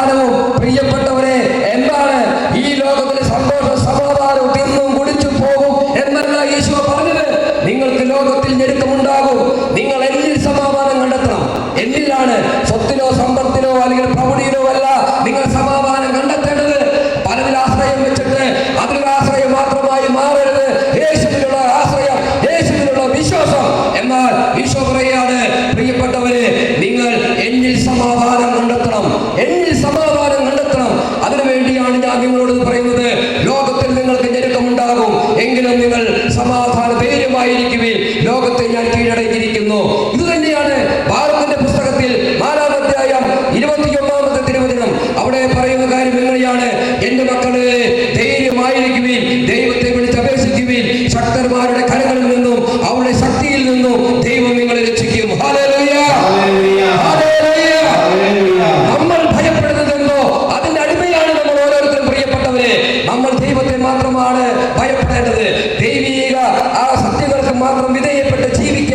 സമാധാനവും പ്രിയപ്പെട്ടവരെ എന്താണ് ഈ ലോകത്തിന് സന്തോഷ സമാധാനവും തിന്നും കുടിച്ചു പോകും എന്നല്ല യേശു പറഞ്ഞത്? നിങ്ങൾക്ക് ലോകത്തിൽ ഞെരുക്കമുണ്ടാകും. നിങ്ങൾ എന്നിൽ സമാധാനം കണ്ടെത്തണം? എന്നിലാണ് സ്വത്തിലോ സമ്പത്തിലോ അല്ലെങ്കിൽ പ്രൗഢിയിലോ സമാധാനം കണ്ടെത്തണം. എന്നിൽ സമാധാനം കണ്ടെത്തണം. അതിനുവേണ്ടിയാണ് ഞാൻ നിങ്ങളോട് പറയുന്നത്. ലോകത്തിൽ നിങ്ങൾക്ക് ഞെരുക്കമുണ്ടാകും. എങ്കിലും നിങ്ങൾ സമാധാന ധൈര്യമായിരിക്കുവിൻ. ലോകത്തെ ഞാൻ കീഴടങ്ങിയിരിക്കുന്നു. ഇത് തന്നെയാണ് ഭാരതത്തിന്റെ പുസ്തകത്തിൽ നാലാമധ്യായം ഇരുപത്തിയൊന്നാമത്തെ തിരുവചനം. അവിടെ പറയുന്ന കാര്യം എങ്ങനെയാണ്? എന്റെ മക്കളെ ധൈര്യമായിരിക്കുവിൻ.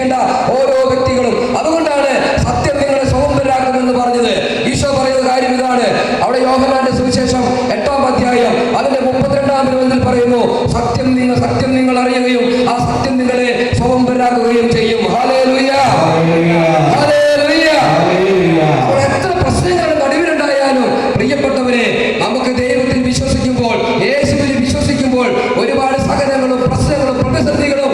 ജീവിക്കേണ്ട ഓരോ വ്യക്തികളും. അതുകൊണ്ടാണ് സത്യം നിങ്ങളെ സ്വതന്ത്രരാക്കുമെന്ന് പറഞ്ഞത്. ഈശോ പറയുന്ന കാര്യം ഇതാണ്. അവിടെ യോഹനാന്റെ സുവിശേഷം എട്ടാം അധ്യായം അതിന്റെ മുപ്പത്തിരണ്ടാം തിരുവനന്തപുരത്തിൽ പറയുന്നു സത്യം നിങ്ങൾ സത്യം നിങ്ങൾ അറിയുകയും ആ സത്യം നിങ്ങളെ സ്വതന്ത്രരാക്കുകയും ചെയ്യും. ഒരുപാട് സഹനങ്ങളും പ്രശ്നങ്ങളും പ്രതിസന്ധികളും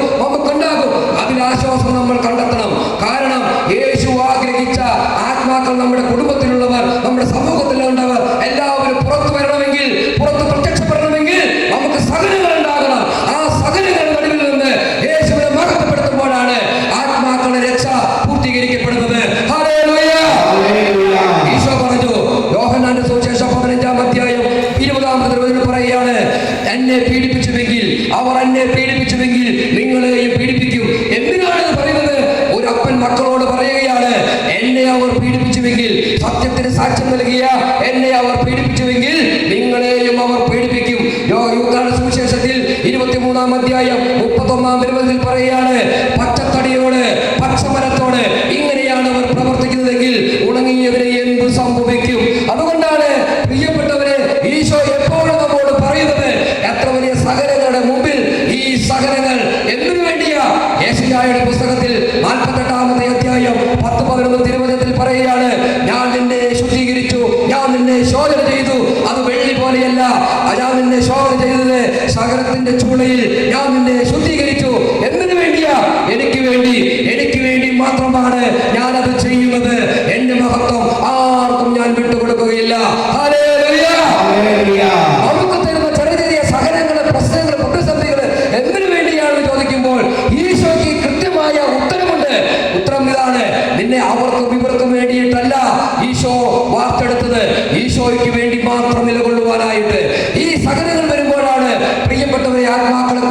നമ്മുടെ കുടുംബത്തിലുള്ളവർ നമ്മുടെ സമൂഹത്തിലുള്ളവർ എല്ലാവരും പുറത്തു വരണമെങ്കിൽ പുറത്ത് പ്രത്യക്ഷപ്പെടണമെങ്കിൽ നമുക്ക് സഹനങ്ങൾ ഉണ്ടാകണം. ആ സഹനങ്ങളുടെ നടുവിൽ നിന്ന് യേശുവിനെ മഹത്വപ്പെടുത്തുമ്പോഴാണ് ആത്മാക്കളുടെ രക്ഷ പൂർത്തീകരിക്കപ്പെടുന്നത്. ഈശോ പറഞ്ഞു യോഹനാന്റെ സുവിശേഷം പതിനഞ്ചാം അധ്യായം ഇരുപതാം പറയുകയാണ് എന്നെ പീഡിപ്പിച്ചുവെങ്കിൽ അവർ എന്നെ പീഡിപ്പിച്ചുവെങ്കിൽ നിങ്ങളെയും പീഡിപ്പിക്കും എന്തിനാണ് ഇത് പറയുന്നത് ഒരു അപ്പൻ മക്കളോട് പറയുകയാണ് അവർ പീഡിപ്പിച്ചുവെങ്കിൽ സത്യത്തിന് സാക്ഷ്യം നൽകിയ എന്നെ അവർ പീഡിപ്പിച്ചുവെങ്കിൽ നിങ്ങളെയും അവർ പീഡിപ്പിക്കും. യോ- യൂദായുടെ സുവിശേഷത്തിൽ ഇരുപത്തിമൂന്നാം അധ്യായം മുപ്പത്തൊന്നാം തിരുവതിൽ പറയുകയാണ് പച്ചത്തടിയോട് പച്ചമരത്തോട് ഇങ്ങനെയാണ് അവർ പ്രവർത്തിക്കുന്നതെങ്കിൽ ഉണങ്ങിയവരെ എന്ത് സംഭവിക്കും? അതുകൊണ്ടാണ് പ്രിയപ്പെട്ടവരെ ഈശോ എപ്പോഴും നമ്മോട് പറയുന്നത് എത്ര വലിയ സഹനങ്ങളുടെ മുമ്പിൽ ഈ സഹനങ്ങൾ എന്തിനു വേണ്ടിയാ? യേശുയായുടെ പുസ്തകത്തിൽ നാൽപ്പത്തെട്ടാമത്തെ അധ്യായം പതിനൊന്ന് തിരുവചനത്തിൽ പറയുകയാണ് ഞാൻ നിന്നെ ശുദ്ധീകരിച്ചു ഞാൻ നിന്നെ ശോധന ചെയ്തു. അത് വെള്ളി പോലെയല്ല. ഞാൻ നിന്നെ ശോധന ചെയ്തത് സകലത്തിന്റെ ചൂളയിൽ ഞാൻ നിന്നെ ശുദ്ധീകരിച്ചു. എന്തിനു വേണ്ടിയാ? എനിക്ക് വേണ്ടി എനിക്ക് വേണ്ടി മാത്രമാണ് ഞാൻ അത് ചെയ്യുന്നത്. നിന്നെ അവർക്കും ഇവർക്കും വേണ്ടിയിട്ടല്ല ഈശോ വാർത്തെടുത്തത്. ഈശോയ്ക്ക് വേണ്ടി മാത്രം നിലകൊള്ളുവാനായിട്ട്. ഈ സഹനങ്ങൾ വരുമ്പോഴാണ് പ്രിയപ്പെട്ടവരെ ആത്മാക്കളെ